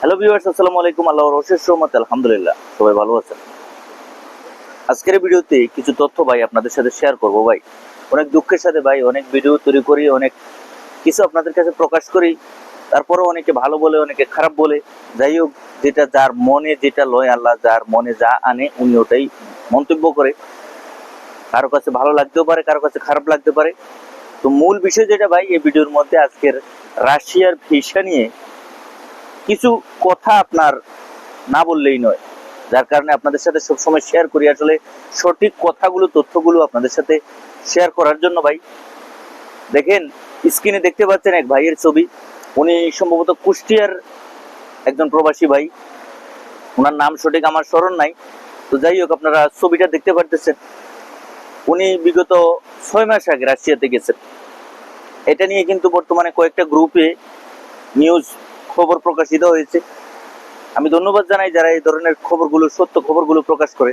Hello viewers আসসালামু আলাইকুম আল্লাহর অশেষ রহমত আলহামদুলিল্লাহ সবাই ভালো আছেন? আজকের ভিডিওতে কিছু তথ্য ভাই আপনাদের সাথে শেয়ার করব ভাই। অনেক দুঃখের সাথে ভাই, অনেক ভিডিও তৈরি করি, অনেক কিছু আপনাদের কাছে প্রকাশ করি। তারপরে অনেকে ভালো বলে, অনেকে খারাপ বলে। যাই হোক, যেটা যার মনে যেটা লয়, আল্লাহ যার মনে যা আনে, উনি ওটাই মন্তব্য করে। কারও কাছে ভালো লাগতেও পারে, কারও কাছে খারাপ লাগতে পারে। তো মূল বিষয় যেটা ভাই, এই ভিডিওর মধ্যে আজকের রাশিয়ার ভিসা নিয়ে কিছু কথা আপনার না বললেই নয়। যার কারণে আপনাদের সাথে সবসময় শেয়ার করি। আসলে সঠিক কথাগুলো, তথ্যগুলো আপনাদের সাথে শেয়ার করার জন্য ভাই। দেখেন স্ক্রিনে দেখতে পাচ্ছেন এক ভাইয়ের ছবি। উনি সম্ভবত কুষ্টিয়ার একজন প্রবাসী ভাই। ওনার নাম সঠিক আমার স্মরণ নাই। তো যাই হোক, আপনারা ছবিটা দেখতে পারতেছেন। উনি বিগত ছয় মাস আগে রাশিয়াতে গেছেন। এটা নিয়ে কিন্তু বর্তমানে কয়েকটা গ্রুপে নিউজ খবর প্রকাশিত হয়েছে। আমি ধন্যবাদ জানাই যারা এই ধরনের খবরগুলো, সত্য খবরগুলো প্রকাশ করে।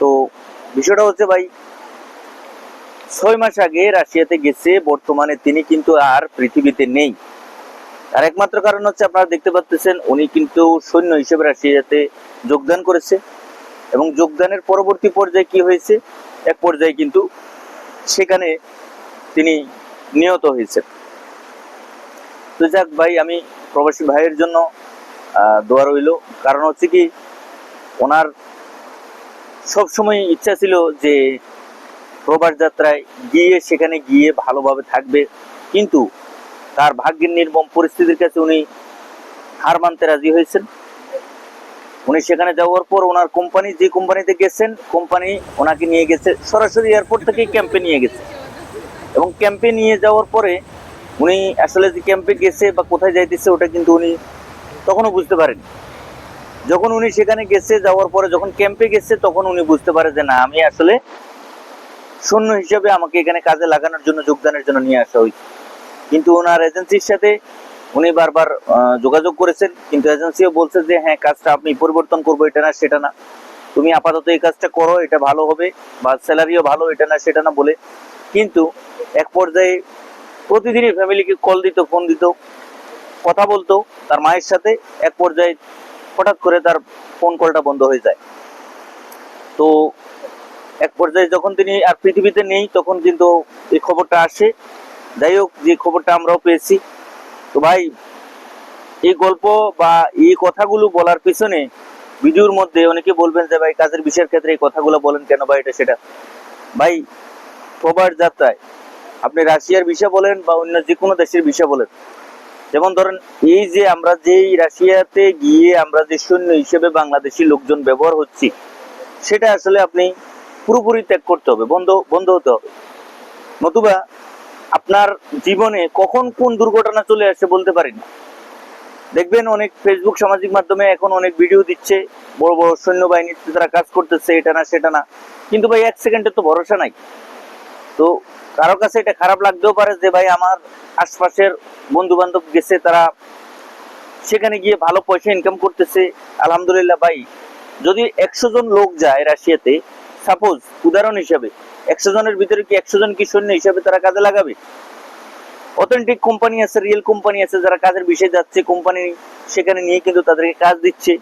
তো বিষয়টা হচ্ছে ভাই, ছয় মাস আগে রাশিয়াতে গেছে, বর্তমানে তিনি কিন্তু আর পৃথিবীতে নেই। আর একমাত্র কারণ হচ্ছে আপনারা দেখতে পাচ্ছেন উনি কিন্তু সৈন্য হিসেবে রাশিয়াতে যোগদান করেছে। এবং যোগদানের পরবর্তী পর্যায়ে কি হয়েছে? এক পর্যায়ে কিন্তু সেখানে তিনি নিহত হয়েছে তো যাক ভাই, আমি প্রবাসী ভাইয়ের জন্য দোয়া রইল। কারণ হচ্ছে কি, ওনার সবসময় ইচ্ছা ছিল যে প্রবাস যাত্রায় গিয়ে সেখানে গিয়ে ভালোভাবে থাকবে। কিন্তু তার ভাগ্যের নির্মম পরিস্থিতির কাছে উনি হার মানতে রাজি হয়েছেন। উনি সেখানে যাওয়ার পর ওনার কোম্পানি, যে কোম্পানিতে গেছেন, কোম্পানি ওনাকে নিয়ে গেছে। সরাসরি এয়ারপোর্ট থেকে ক্যাম্পে নিয়ে গেছে। এবং ক্যাম্পে নিয়ে যাওয়ার পরে উনি আসলে যে ক্যাম্পে গেছে বা কোথায় যাইতেছে ওটা কিন্তু উনি তখনও বুঝতে পারেন। যখন উনি সেখানে গেছে যাওয়ার পরে যখন ক্যাম্পে গেছে তখন উনি বুঝতে পারে যে না, আমি আসলে সৈন্য হিসেবে আমাকে এখানে কাজে লাগানোর জন্য, যোগদানের জন্য নিয়ে আসা হয়েছে। কিন্তু ওনার এজেন্সির সাথে উনি বারবার যোগাযোগ করেছেন, কিন্তু এজেন্সিও বলছে যে হ্যাঁ কাজটা আপনি পরিবর্তন করব, এটা না, সেটা না। তুমি আপাতত এই কাজটা করো, এটা ভালো হবে, বা স্যালারিও ভালো, এটা না, সেটা না বলে। কিন্তু এক পর্যায়ে প্রতিদিনই ফ্যামিলিকে কল দিত ফোন দিত, কথা বলতো। তার মায়ের সাথে এক পর্যায়ে হঠাৎ করে তার ফোন কলটা বন্ধ হয়ে যায়। তো এক পর্যায়ে যখন তিনি আর পৃথিবীতে নেই, তখন কিন্তু এই খবরটা আসে। যাই হোক, যে খবরটা আমরাও পেয়েছি। তো ভাই, এই গল্প বা এই কথাগুলো বলার পিছনে ভিডিওর মধ্যে অনেকে বলবেন যে, ভাই, কাজের বিষয়ের ক্ষেত্রে এই কথাগুলো বলেন কেন ভাই, এটা সেটা? ভাই প্রবাস যাত্রায় আপনি রাশিয়ার বিষয় বলেন বা অন্য যে কোনো দেশের বিষয় বলেন। যেমন ধরেন, এই যে আমরা যেই রাশিয়াতে গিয়ে আমরা যে সৈন্য হিসেবে বাংলাদেশি লোকজন ব্যবহার হচ্ছি, সেটা আসলে আপনি পুরোপুরি ত্যাগ করতে হবে, বন্ধ বন্ধ হতে হবে। নতুবা আপনার জীবনে কখন কোন দুর্ঘটনা চলে আসে বলতে পারি না দেখবেন অনেক ফেসবুক সামাজিক মাধ্যমে এখন অনেক ভিডিও দিচ্ছে, বড় বড় সৈন্যবাহিনীতে তারা কাজ করতেছে, এটা না সেটা না। কিন্তু ভাই, এক সেকেন্ডের তো ভরসা নাই। তো কারও কাছে এটা খারাপ লাগতেও পারে যে ভাই আমার আশপাশের বন্ধু বান্ধব গেছে, তারা সেখানে গিয়ে ভালো পয়সা ইনকাম করতেছে। আলহামদুলিল্লাহ ভাই, যদি একশো জন লোক যায় রাশিয়াতে সাপোজ উদাহরণ হিসাবে, একশো জনের ভিতরে কি একশো জন কি সৈন্য হিসাবে তারা কাজে লাগাবে? অথেন্টিক কোম্পানি আছে রিয়েল কোম্পানি আছে, যারা কাজের বিষয়ে যাচ্ছে কোম্পানি সেখানে নিয়ে কিন্তু তাদেরকে কাজ দিচ্ছে,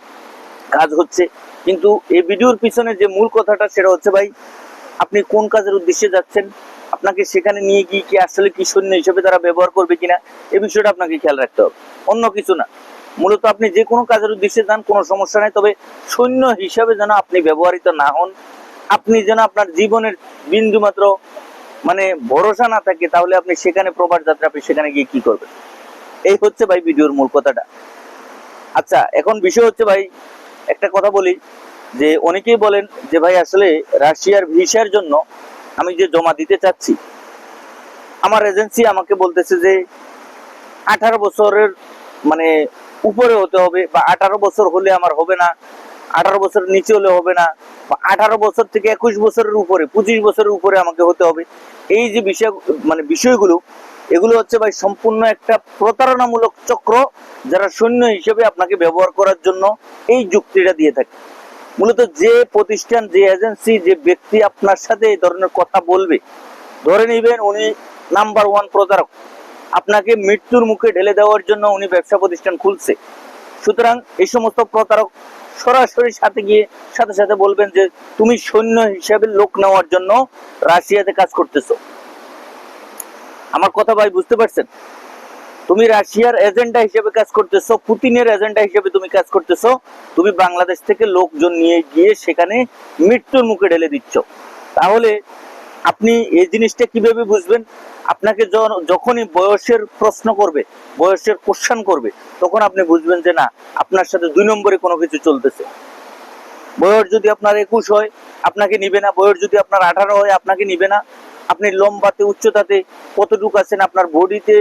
কাজ হচ্ছে। কিন্তু এই ভিডিওর পিছনে যে মূল কথাটা, সেটা হচ্ছে ভাই আপনি কোন কাজের উদ্দেশ্যে যাচ্ছেন? আপনাকে সেখানে নিয়ে গিয়ে কি আসলে কি সৈন্য হিসেবে তারা ব্যবহার করবে কিনা এই বিষয়টা আপনাকে খেয়াল রাখতে হবে। অন্য কিছু না। মূলত আপনি যে কোনো কাজের উদ্দেশ্যে যান, কোনো সমস্যা নাই। তবে সৈন্য হিসাবে যেন আপনি ব্যবহৃত না হন, আপনি যেন আপনার জীবনের বিন্দু মাত্র মানে ভরসা না থাকে, তাহলে আপনি সেখানে প্রবাস যাত্রা, আপনি সেখানে গিয়ে কি করবেন? এই হচ্ছে ভাই ভিডিওর মূল কথাটা। আচ্ছা এখন বিষয় হচ্ছে ভাই, একটা কথা বলি। যে অনেকেই বলেন যে ভাই আসলে রাশিয়ার ভিসার জন্য আমি যে জমা দিতে চাচ্ছি, আমার এজেন্সি আমাকে বলতেছে যে আঠারো বছরের মানে উপরে হতে হবে বা আঠারো বছর হলে আমার হবে না, আঠারো বছরের নিচে হলে হবে না, বা আঠারো বছর থেকে একুশ বছরের উপরে, পঁচিশ বছরের উপরে আমাকে হতে হবে। এই যে বিষয় মানে বিষয়গুলো, এগুলো হচ্ছে ভাই সম্পূর্ণ একটা প্রতারণামূলক চক্র যারা সৈন্য হিসেবে আপনাকে ব্যবহার করার জন্য এই যুক্তিটা দিয়ে থাকে। মূলত যে প্রতিষ্ঠান, যে এজেন্সি, যে ব্যক্তি আপনার সাথে এই ধরনের কথা বলবে, ধরে নিবেন উনি নাম্বার ওয়ান প্রতারক। আপনাকে মৃত্যুর মুখে ঢেলে দেওয়ার জন্য উনি ব্যবসা প্রতিষ্ঠান খুলছে। সুতরাং এই সমস্ত প্রতারক সরাসরি সাথে গিয়ে সাথে সাথে বলবেন যে, তুমি সৈন্য হিসাবে লোক নেওয়ার জন্য রাশিয়াতে কাজ করতেছো। আমার কথা ভাই বুঝতে পারছেন? তুমি রাশিয়ার এজেন্ডা হিসেবে কাজ করতেছো, পুতিনের এজেন্ডা হিসেবে তুমি কাজ করতেছো, তুমি বাংলাদেশ থেকে লোকজন নিয়ে গিয়ে সেখানে মৃত্যুর মুখে ঢেলে দিচ্ছ। তাহলে আপনি এই জিনিসটা কীভাবে বুঝবেন? আপনাকে যখনই বয়সের প্রশ্ন করবে, বয়সের কোশ্চান করবে, তখন আপনি বুঝবেন যে না, আপনার সাথে দুই নম্বরে কোনো কিছু চলতেছে। বয়স যদি আপনার একুশ হয়, আপনাকে নিবে না। বয়স যদি আপনার আঠারো হয়, আপনাকে নিবে না। আপনি লম্বাতে, উচ্চতাতে কতটুকু আছেন, আপনার বডিতে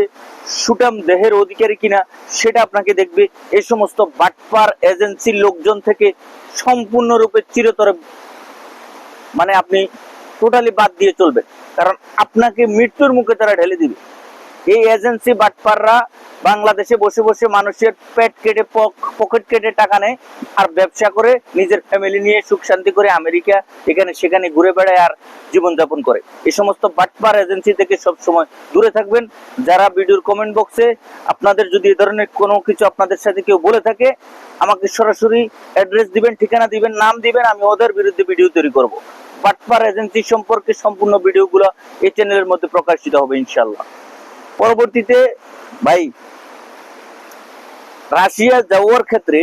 সুটাম দেহের অধিকারী কিনা, সেটা আপনাকে দেখবে। এই সমস্ত বাটপার এজেন্সির লোকজন থেকে সম্পূর্ণরূপে চিরতরে মানে আপনি টোটালি বাদ দিয়ে চলবে কারণ আপনাকে মৃত্যুর মুখে তারা ঢেলে দিবে। এই এজেন্সি বাটপাররা বাংলাদেশে বসে বসে মানুষের পেট কেটে পকেট কেটে টাকা নেয় আর ব্যবসা করে নিজের ফ্যামিলি নিয়ে সুখ শান্তি করে আমেরিকা এখানে সেখানে ঘুরে বেড়ায় আর জীবনযাপন করে। এই সমস্ত বাটপার এজেন্সি থেকে সব সময় দূরে থাকবেন। যারা ভিডিওর কমেন্ট বক্সে আপনাদের যদি এ ধরনের কোনো কিছু আপনাদের সাথে কেউ বলে থাকে, আমাকে সরাসরি অ্যাড্রেস দিবেন, ঠিকানা দিবেন, নাম দিবেন, আমি ওদের বিরুদ্ধে ভিডিও তৈরি করব। বাটপার এজেন্সি সম্পর্কে সম্পূর্ণ ভিডিওগুলো এই চ্যানেলের মধ্যে প্রকাশিত হবে ইনশাল্লাহ পরবর্তীতে ভাই, রাশিয়া যাওয়ার ক্ষেত্রে,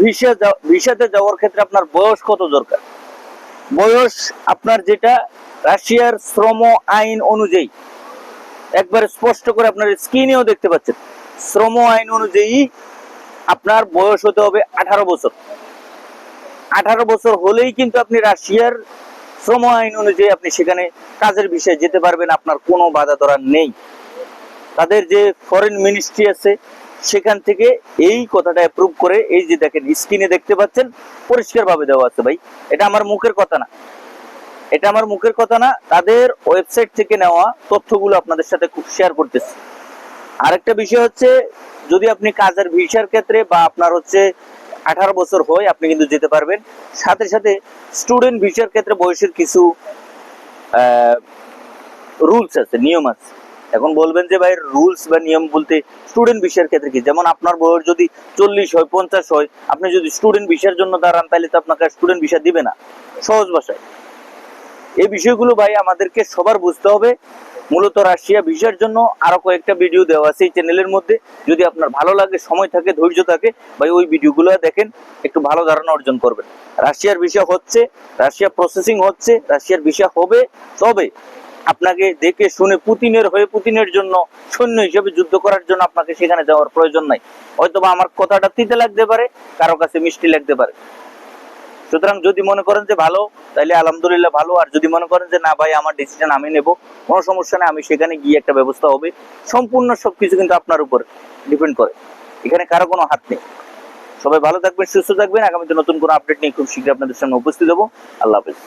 ভিসা ভিসাতে যাওয়ার ক্ষেত্রে আপনার বয়স কত দরকার? বয়স আপনার যেটা রাশিয়ার শ্রম আইন অনুযায়ী। একবারে স্পষ্ট করে আপনার স্ক্রিনেও দেখতে পাচ্ছেন। শ্রম আইন অনুযায়ী আপনার বয়স হতে হবে আঠারো বছর। আঠারো বছর হলেই কিন্তু আপনি রাশিয়ার শ্রম আইন অনুযায়ী আপনি সেখানে কাজের বিষয়ে যেতে পারবেন, আপনার কোনো বাধা ধরা নেই। তাদের যে ফরেন মিনিস্ট্রি আছে, সেখান থেকে এই কথাটা অ্যাপ্রুভ করে এই যে দেখেন স্ক্রিনে দেখতে পাচ্ছেন পরিষ্কার ভাবে দেওয়া আছে ভাই। এটা আমার মুখের কথা না। এটা আমার মুখের কথা না, তাদের ওয়েবসাইট থেকে নেওয়া তথ্যগুলো আপনাদের সাথে খুব শেয়ার করতেছি। আরেকটা বিষয় হচ্ছে, যদি আপনি কাজের ভিসার ক্ষেত্রে বা আপনার হচ্ছে আঠারো বছর হয়, আপনি কিন্তু যেতে পারবেন। সাথে সাথে স্টুডেন্ট ভিসার ক্ষেত্রে বয়সের কিছু রুলস আছে, নিয়ম আছে। এখন বলবেন যে ভাই রুলস বা নিয়ম বলতে স্টুডেন্ট ভিসার ক্ষেত্রে কি? যেমন আপনার বয়স যদি চল্লিশ হয়, পঞ্চাশ হয়, আপনি যদি স্টুডেন্ট ভিসার জন্য দাঁড়ান, তাহলে তো আপনাকে স্টুডেন্ট ভিসা দিবে না। সহজ ভাষায়। এই বিষয়গুলো ভাই আমাদেরকে সবার বুঝতে হবে। মূলত রাশিয়া ভিসার জন্য আরও কয়েকটা ভিডিও দেওয়া আছে এই চ্যানেলের মধ্যে। যদি আপনার ভালো লাগে, সময় থাকে, ধৈর্য থাকে, ভাই ওই ভিডিওগুলো দেখেন, একটু ভালো ধারণা অর্জন করবেন। রাশিয়ার ভিসা হচ্ছে, রাশিয়া প্রসেসিং হচ্ছে, রাশিয়ার ভিসা হবে, তবে আপনাকে দেখে শুনে পুতিনের হয়ে পুতিনের জন্য সৈন্য হিসেবে যুদ্ধ করার জন্য আপনাকে সেখানে যাওয়ার প্রয়োজন নাই। হয়তোবা আমার কথাটা তিতে লাগতে পারে, কারও কাছে মিষ্টি লাগতে পারে। সুতরাং যদি মনে করেন যে ভালো, তাহলে আলহামদুলিল্লাহ ভালো। আর যদি মনে করেন যে না ভাই, আমার ডিসিশন আমি নেব, কোনো সমস্যা নেই, আমি সেখানে গিয়ে একটা ব্যবস্থা হবে। সম্পূর্ণ সবকিছু কিন্তু আপনার উপর ডিপেন্ড করে। এখানে কারও কোনো হাত নেই। সবাই ভালো থাকবেন, সুস্থ থাকবেন। আগামীতে নতুন কোনো আপডেট নিয়ে খুব শীঘ্রই আপনাদের সামনে উপস্থিত হব। আল্লাহ হাফেজ।